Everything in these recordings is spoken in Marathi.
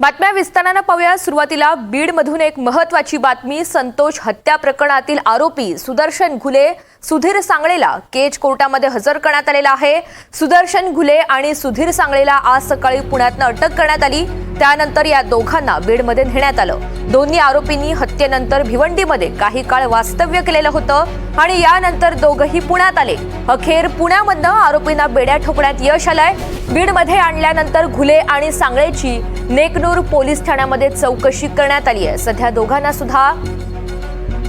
बातम्या विस्तारानं पाहूया. सुरुवातीला बीडमधून एक महत्वाची बातमी संतोष हत्या प्रकरणातील आरोपी सुदर्शन घुले सुधीर सांगळेला केज कोर्टामध्ये हजर करण्यात आलेला आहे. सुदर्शन घुले आणि सुधीर सांगळेला आज सकाळी पुण्यातनं अटक करण्यात आली. त्यानंतर या दोघांना बीडमध्ये नेण्यात आलं. दोन्ही आरोपींनी हत्येनंतर भिवंडीमध्ये काही काळ वास्तव्य केलेलं होतं आणि यानंतर दोघंही पुण्यात आले. अखेर पुण्यामधनं आरोपींना बेड्या ठोकण्यात यश आलंय. बीडमध्ये आणल्यानंतर घुले आणि सांगळेची नेकनूर पोलीस ठाण्यामध्ये चौकशी करण्यात आली आहे. सध्या दोघांना सुद्धा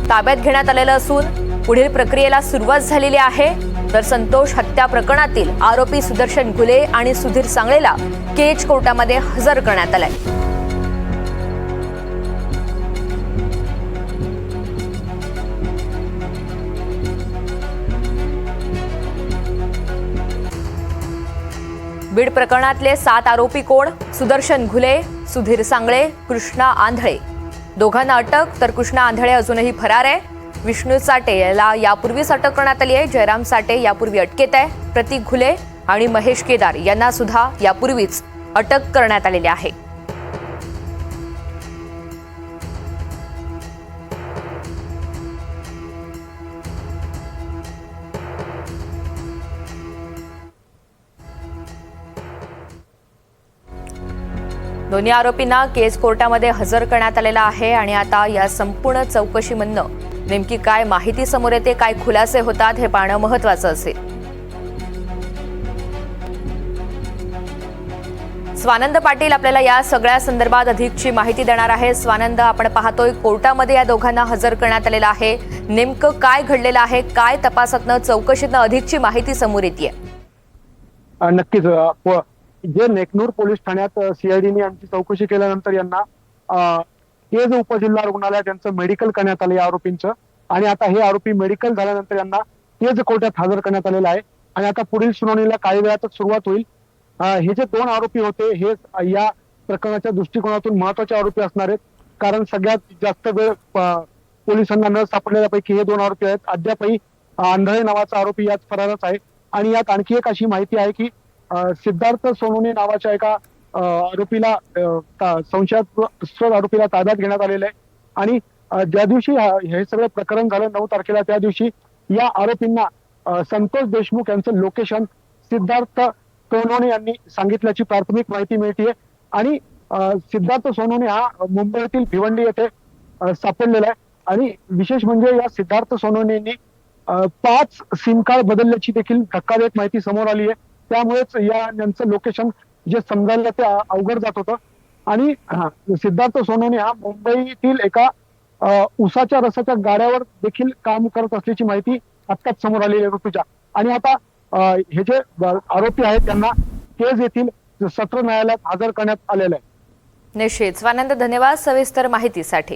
ताब्यात घेण्यात आलेलं असून पुढील प्रक्रियेला सुरुवात झालेली आहे. तर संतोष हत्या प्रकरणातील आरोपी सुदर्शन घुले आणि सुधीर सांगळेला केज कोर्टामध्ये हजर करण्यात आलाय. बीड प्रकरणातले सात आरोपी कोण? सुदर्शन घुले सुधीर सांगळे कृष्णा आंधळे. दोघांना अटक तर कृष्णा आंधळे अजूनही फरार आहे. विष्णू साठे याला यापूर्वीच अटक करण्यात आली आहे. जयराम साठे यापूर्वी अटकेत आहे. प्रतीक घुले आणि महेश केदार यांना सुद्धा यापूर्वीच अटक करण्यात आलेली आहे. दोन्ही आरोपींना केस कोर्टामध्ये हजर करण्यात आलेला आहे आणि आता या संपूर्ण चौकशीमधनं नेमकी काय माहिती समोर येते काय खुलासे होतात हे पाहणं महत्वाचं असेल. स्वानंद पाटील आपल्याला या सगळ्या संदर्भात अधिकची माहिती देणार आहे स्वानंद आपण पाहतोय कोर्टामध्ये या दोघांना हजर करण्यात आलेलं आहे. नेमकं काय घडलेलं आहे काय तपासातनं चौकशीतनं अधिकची माहिती समोर येते नक्कीच. जे नेकनूर पोलीस ठाण्यात सीआयडीने आमची चौकशी केल्यानंतर यांना अ, केज उपजिल्हा रुग्णालयात त्यांचं मेडिकल करण्यात आलं या आरोपींचं. आणि आता हे आरोपी मेडिकल झाल्यानंतर यांना केज कोर्टात हजर करण्यात आलेलं आहे. आणि आता पुढील सुनावणीला काही वेळातच सुरुवात होईल. हे जे दोन आरोपी होते हे या प्रकरणाच्या दृष्टिकोनातून महत्त्वाचे आरोपी असणार आहेत. कारण सगळ्यात जास्त वेळ पोलिसांना न सापडलेल्यापैकी हे दोन आरोपी आहेत. अद्यापही आंधळे नावाचा आरोपी यात फरारच आहे. आणि यात आणखी एक अशी माहिती आहे की सिद्धार्थ सोनोने नावाच्या एका आरोपीला अ, ता- संशयास्पद आरोपीला ताब्यात घेण्यात आलेलं आहे. आणि ज्या दिवशी हे सगळं प्रकरण झालं नऊ तारखेला त्या दिवशी या आरोपींना संतोष देशमुख यांचं लोकेशन सिद्धार्थ सोनवणे यांनी सांगितल्याची प्राथमिक माहिती मिळतीये. आणि सिद्धार्थ सोनवणे हा मुंबईतील भिवंडी येथे सापडलेला आहे. आणि विशेष म्हणजे या सिद्धार्थ सोनवणे यांनी पाच सिम कार्ड बदलल्याची देखील धक्कादायक माहिती समोर आली आहे त्यामुळेच या यांचं लोकेशन जे समजायला ते अवघड जात होतं. आणि सिद्धार्थ सोनवणे हा मुंबईतील एका उसाच्या रसाच्या गाड्यावर देखील काम करत असल्याची माहिती आत्ताच समोर आलेली आहे ऋतुजा. आणि आता हे जे आरोपी आहेत त्यांना केज येथील सत्र न्यायालयात हजर करण्यात आलेलं आहे. निश्चित. स्वानंद धन्यवाद सविस्तर माहितीसाठी.